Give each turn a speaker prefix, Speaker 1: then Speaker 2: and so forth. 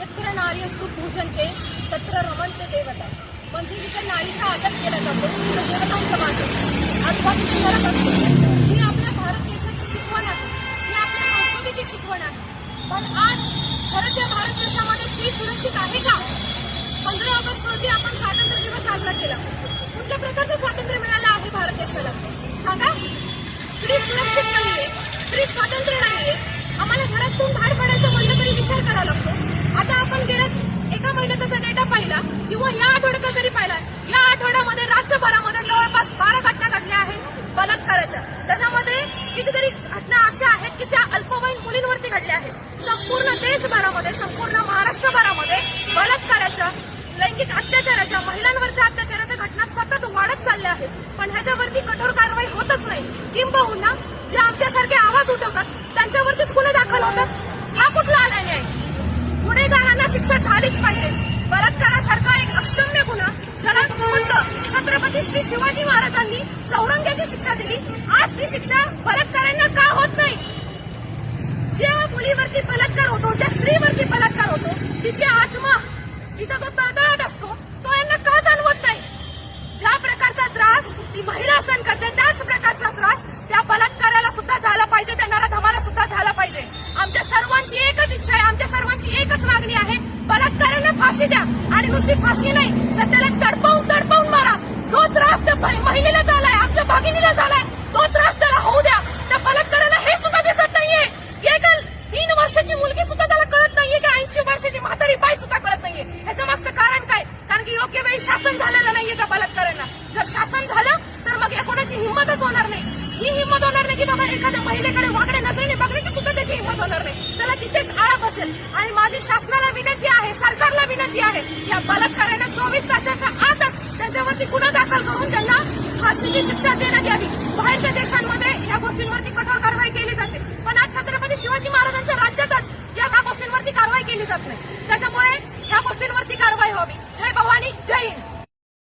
Speaker 1: यत्र नारी असतो पूजनते तत्र रमणते देवता। म्हणजे जिथे नारीचा आदर केला जातो तिथे देवतांचा वास अथवा तिथे नरक असतो ही आपल्या भारत देशाची शिकवण आहे. ही आपल्या संस्कृतीची शिकवण आहे. पण आज खरंच या भारत देशामध्ये स्त्री सुरक्षित आहे का? पंधरा ऑगस्ट रोजी आपण स्वातंत्र्य दिवस साजरा केला. कुठल्या प्रकारचं स्वातंत्र्य मिळालं आहे भारत देशाला? सांगा. स्त्री सुरक्षित नाहीये स्त्री स्वातंत्र्य नाहीये. आम्हाला घरातून बाहेर पडायचं म्हणलं विचार करावा लागतो. आता आपण गेल्या एका महिन्याचा डेटा पाहिला किंवा या आठवड्याचा जरी पाहिला. या आठवड्यामध्ये राज्यभरामध्ये जवळपास बारा घटना घडल्या आहेत बलात्काराच्या. त्याच्यामध्ये कितीतरी घटना अशा आहेत की त्या अल्पवयीन मुलींवरती घडल्या आहेत. संपूर्ण देशभरामध्ये संपूर्ण महाराष्ट्रभरामध्ये बलात्काराच्या लैंगिक अत्याचाराच्या महिलांवरच्या अत्याचाराच्या घटना सतत वाढत चालल्या आहेत. पण ह्याच्यावरती कठोर कारवाई होतच नाही. किंबहुना जे आमच्यासारखे आवाज उठवतात त्यांच्यावरती शिक्षा झालीच पाहिजे. बलात्कारासारखा एक अक्षम्य गुन्हा ज्याला खुद्द छत्रपती श्री शिवाजी महाराजांनी चौरंग्याची शिक्षा दिली. आज ती शिक्षा बलात्कारांना का होत नाही? ज्या मुलीवरती बलात्कार होतो ज्या स्त्रीवरती बलात्कार होतो तिची आत्मा तिचा जो तळतळत असतो तो यांना का जाणवत नाही? ज्या प्रकारचा त्रास ती महिला सहन करते त्याच प्रकारचा त्रास त्या बलात्काराला सुद्धा झाला पाहिजे त्या नराधमाला सुद्धा झाला पाहिजे. आमच्या सर्वांची एकच इच्छा आहे आमच्या सर्वांची एकच मागणी आहे. बलात्कारांना फाशी द्या आणि नुसती फाशी नाही तर त्याला तडपवून तडपवून मारा. जो त्रास त्या महिलेला झालाय आमच्या भागिनीला झालाय तो त्रास त्याला होऊ द्या. त्या बलात्काराला हे सुद्धा दिसत नाहीये. की एका तीन वर्षाची मुलगी सुद्धा त्याला कळत नाहीये की ऐंशी वर्षाची म्हातारी बाई सुद्धा कळत नाहीये. ह्याच्या मागचं कारण काय? कारण की योग्य वेळी शासन झालेलं नाहीये त्या बलात्कारांना. जर शासन झालं तर मग या कोणाची हिंमतच होणार नाही ही हिंमत होणार नाही की बाबा एखाद्या महिलेकडे वाकड्या नजरेने बघण्याची सुद्धा त्याची हिंमत होणार नाही. त्याला तिथेच आळा बसेल आणि माझी शासनाला विनंती आहे सरकारला विनंती आहे या बलात्कारांना चोवीस तासाच्या आतच त्यांच्यावरती गुन्हा दाखल करून त्यांना फाशीची शिक्षा देण्यात यावी. बाहेरच्या देशांमध्ये या गोष्टींवरती कठोर कारवाई केली जाते. पण आज छत्रपती शिवाजी महाराजांच्या राज्यातच या गोष्टींवरती कारवाई केली जात नाही. त्याच्यामुळे ह्या गोष्टींवरती कारवाई व्हावी. जय भवानी जय हिंद.